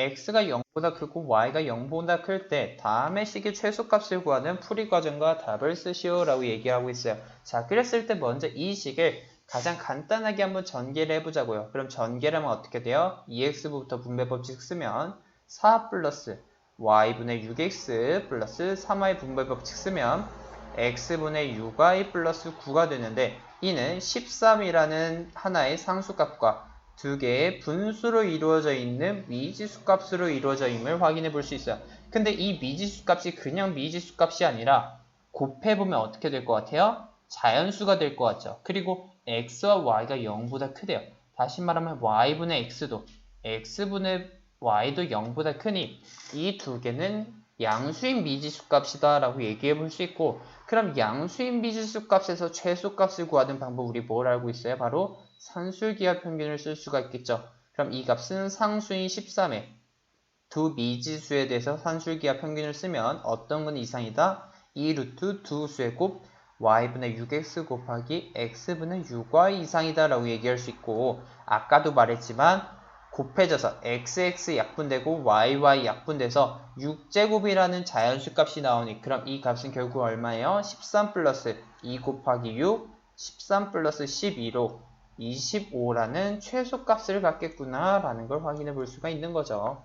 x가 0보다 크고 y가 0보다 클 때 다음의 식의 최소값을 구하는 풀이 과정과 답을 쓰시오 라고 얘기하고 있어요. 자, 그랬을 때 먼저 이 식을 가장 간단하게 한번 전개를 해보자고요. 그럼 전개를 하면 어떻게 돼요? 2x부터 분배 법칙 쓰면 4 플러스 y분의 6x 플러스 3y 분배 법칙 쓰면 x분의 6y 플러스 9가 되는데 이는 13이라는 하나의 상수값과 두 개의 분수로 이루어져 있는 미지수 값으로 이루어져 있음을 확인해 볼 수 있어요. 근데 이 미지수 값이 그냥 미지수 값이 아니라 곱해보면 어떻게 될 것 같아요? 자연수가 될 것 같죠. 그리고 x와 y가 0보다 크대요. 다시 말하면 y분의 x도 x분의 y도 0보다 크니 이 두 개는 양수인 미지수 값이다 라고 얘기해 볼 수 있고 그럼 양수인 미지수 값에서 최소 값을 구하는 방법 우리 뭘 알고 있어요? 바로 산술기하 평균을 쓸 수가 있겠죠. 그럼 이 값은 상수인 13에 두 미지수에 대해서 산술기하 평균을 쓰면 어떤 건 이상이다? 2 루트 두 수의 곱 y분의 6x 곱하기 x분의 6y 이상이다 라고 얘기할 수 있고 아까도 말했지만 곱해져서 xx 약분되고 yy 약분돼서 6제곱이라는 자연수 값이 나오니 그럼 이 값은 결국 얼마예요? 13 플러스 2 곱하기 6 13 플러스 12로 25라는 최소값을 갖겠구나 라는 걸 확인해 볼 수가 있는 거죠.